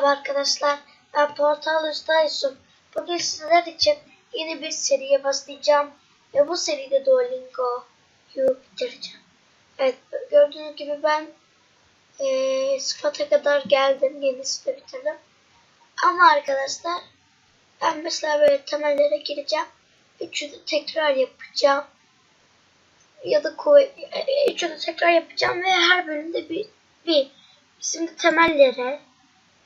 Merhaba arkadaşlar. Ben Portal Usta. Bugün sizler için yeni bir seriye başlayacağım. Ve bu seride Duolingo'yu bitireceğim. Evet gördüğünüz gibi ben eee sıfata kadar geldim. Yenisi de bitirdim. Ama arkadaşlar ben mesela böyle temellere gireceğim. Üçünü tekrar yapacağım. Ya da e, üçünü tekrar yapacağım ve her bölümde bir, bir. Şimdi temellere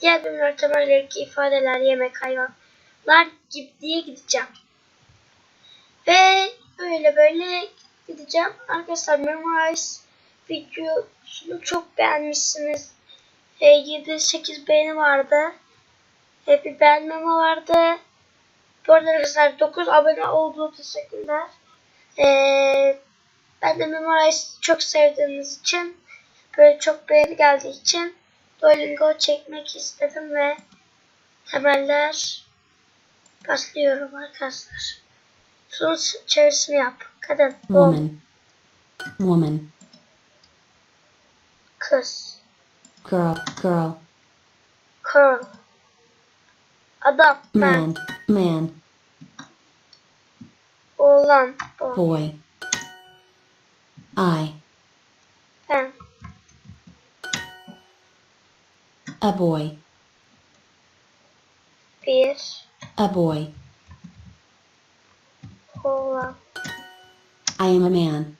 Diğer bölümler temellerdeki ifadeler, yemek, hayvanlar gibi diye gideceğim. Ve böyle böyle gideceğim. Arkadaşlar Memorize videosunu çok beğenmişsiniz. E, 7-8 beğeni vardı. E, bir beğenmeme vardı. Bu arada arkadaşlar 9 abone olduğu teşekkürler. E, ben de Memorize çok sevdiğiniz için böyle çok beğeni geldiği için Duolingo çekmek istedim ve temeller başlıyorum arkadaşlar. Şunun çevirisini yap. Kadın, woman, woman, kız, girl, girl, girl, adam, man, man, man, oğlan, boy, boy, I, a boy, bir, a boy. oğlan, I am a man.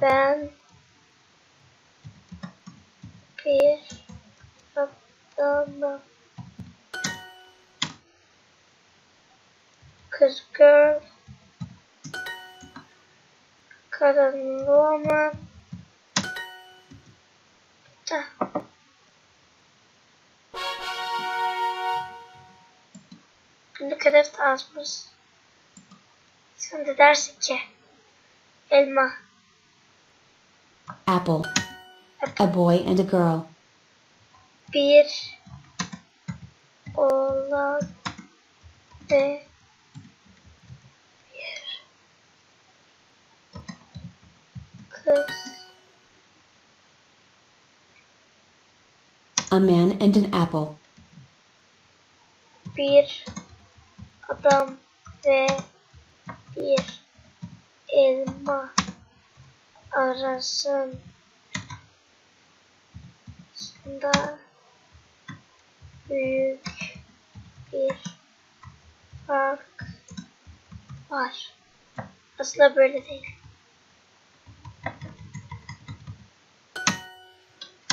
ben, bir, adamım. Kız, girl, kadın, woman, da. Hedef de azmış. Sen de dersin ki elma, Apple. A boy and a girl. bir oğlan ve bir kız. A man and an apple. bir adam ve bir elma arasında büyük bir fark var. Aslında böyle değil.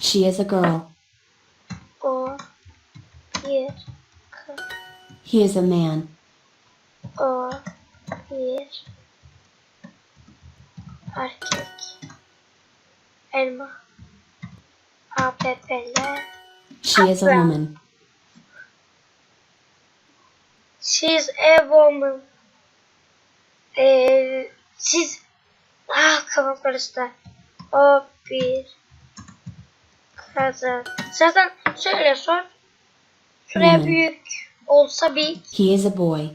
She is a girl. O bir kız. He is a man. O bir erkek. Elma. APP'ler. She is a woman. She's a woman. Ee, siz ah kafam karıştı. O bir kadın. Zaten şöyle sor. Şuraya Woman. büyük olsa bir He is a boy.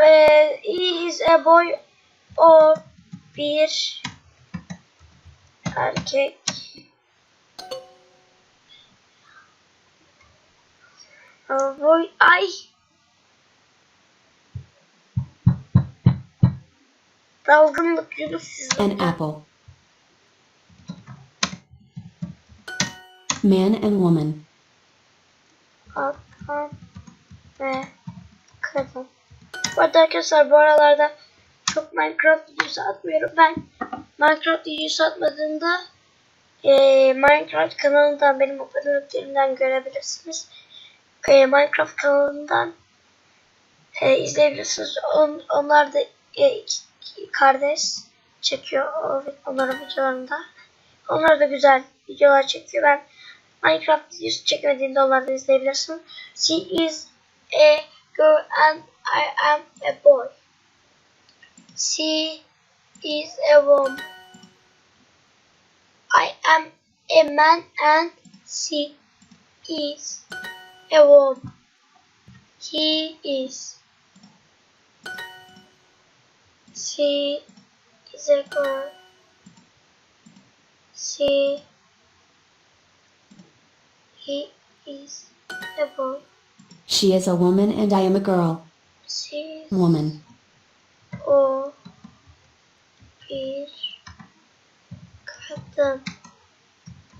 Ee, he is a boy. O bir erkek. A boy. Ay. Dalgınlık Yunus sizin. An apple. Man and woman. Adam ve kadın. Bu arada arkadaşlar bu aralarda çok Minecraft videosu atmıyorum. Ben Minecraft videosu atmadığımda eee, Minecraft kanalından benim aboneliklerimden görebilirsiniz. Eee, Minecraft kanalından eee, izleyebilirsiniz. On, onlar da iki kardeş çekiyor onların videolarında. Onlar da güzel videolar çekiyor. Ben Minecraft videosu çekmediğimde onları da izleyebilirsiniz. She is a girl and I am a boy. She is a woman. I am a man and she is a woman. He is. She is a girl. She He is a boy. She is a woman and I am a girl. İs Woman. o bir kadın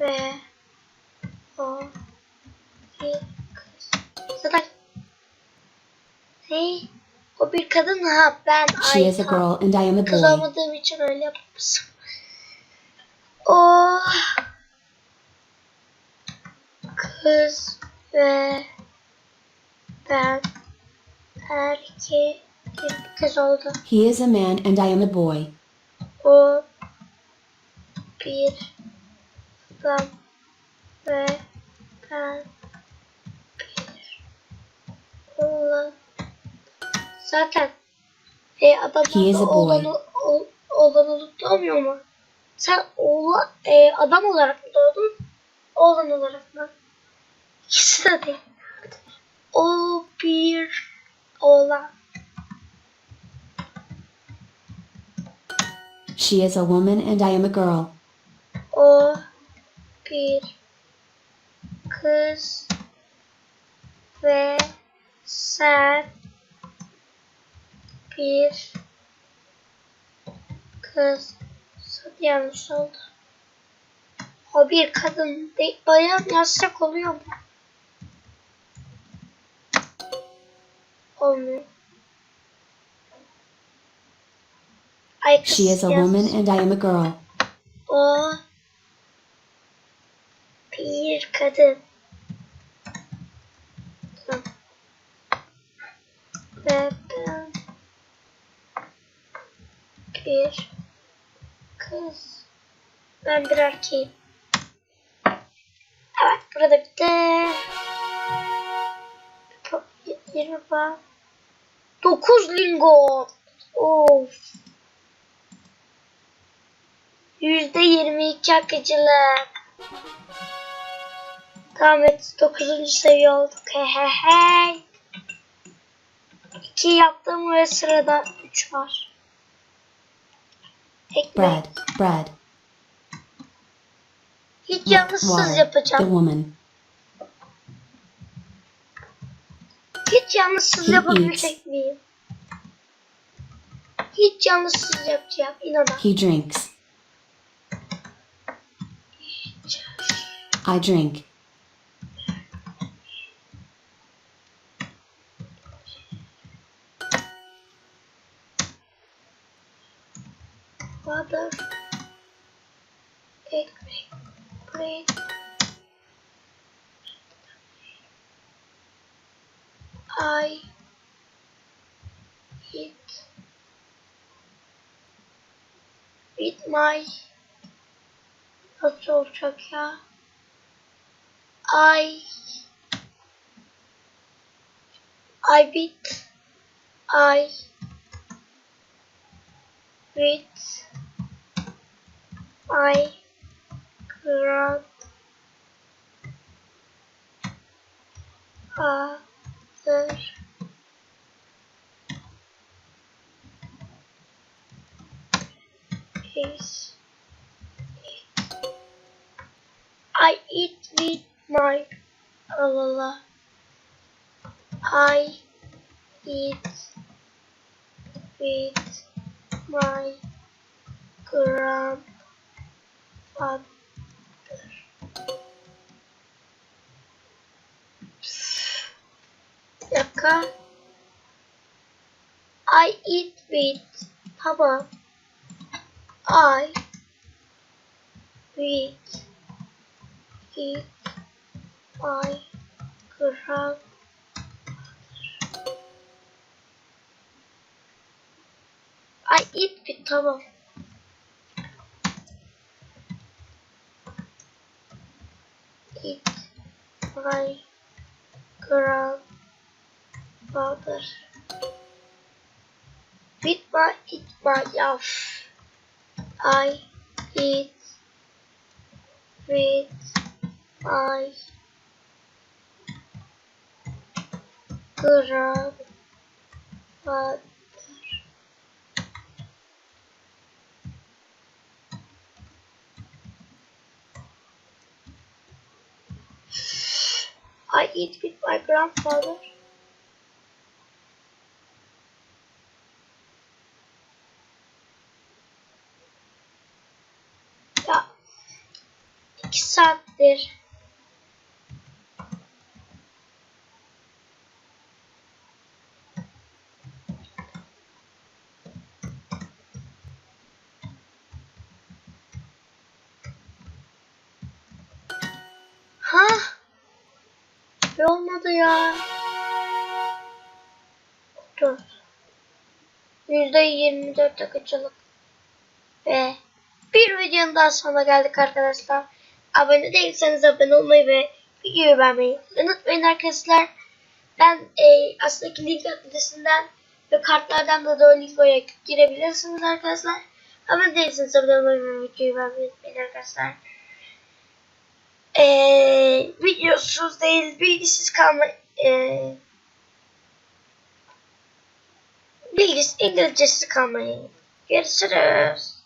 ve o bir kız. Zaten ne? O bir kadın ha ben She is a girl and I am a Kız boy. olmadığım için öyle yapmışım. O kız ve ben erkek kız oldu. He is a man and I am a boy. O bir adam ve ben bir oğlan. Zaten e, He is a boy. oğlanı, ol, oğlan olup doğmuyor mu? Sen oğlan, e, adam olarak mı doğdun? Oğlan olarak mı? İkisi de değil. O bir oğlan. She is a woman and I am a girl. O bir kız ve sen bir kız yanlış oldu. O bir kadın değil, bayan yazsak oluyor mu? Olmuyor. Ay She is a woman and I am a girl. O bir kadın. Ve ben bir kız. Ben bir erkeğim. Evet burada bitti. Po- 20 puan. 9 lingo. Of. Yüzde yirmi iki akıcılık. Tamam et 9. seviye olduk. He he he. 2 yaptım ve sırada 3 var. Ekmek. Bread. Bread. Hiç yalnızsız Water. The yapacağım. woman. Hiç yalnızsız He yapabilecek miyim? Hiç yalnızsız yapacağım. İnanın. He drinks. I drink. my absorb check here. I I beat I beat I grab a other I eat with my la la la. I eat with my grandfather. Dakika. I eat with tamam. I with eat my grandfather. I eat with tamam. Eat my grandfather. With my eat my yav. I eat with my grandfather. I eat with my grandfather. 2 saattir. Ha? Ne olmadı ya? Dur. %24 dakikalık. Ve bir videonun daha sonuna geldik arkadaşlar. Abone değilseniz abone olmayı ve videoyu beğenmeyi unutmayın arkadaşlar. Ben e, aslında link adresinden ve kartlardan da Duolingo'ya girebilirsiniz arkadaşlar. Abone değilseniz abone olmayı ve videoyu beğenmeyi unutmayın arkadaşlar. Ee, videosuz değil, bilgisiz kalma, ee, bilgisiz İngilizcesiz kalmayın. Görüşürüz.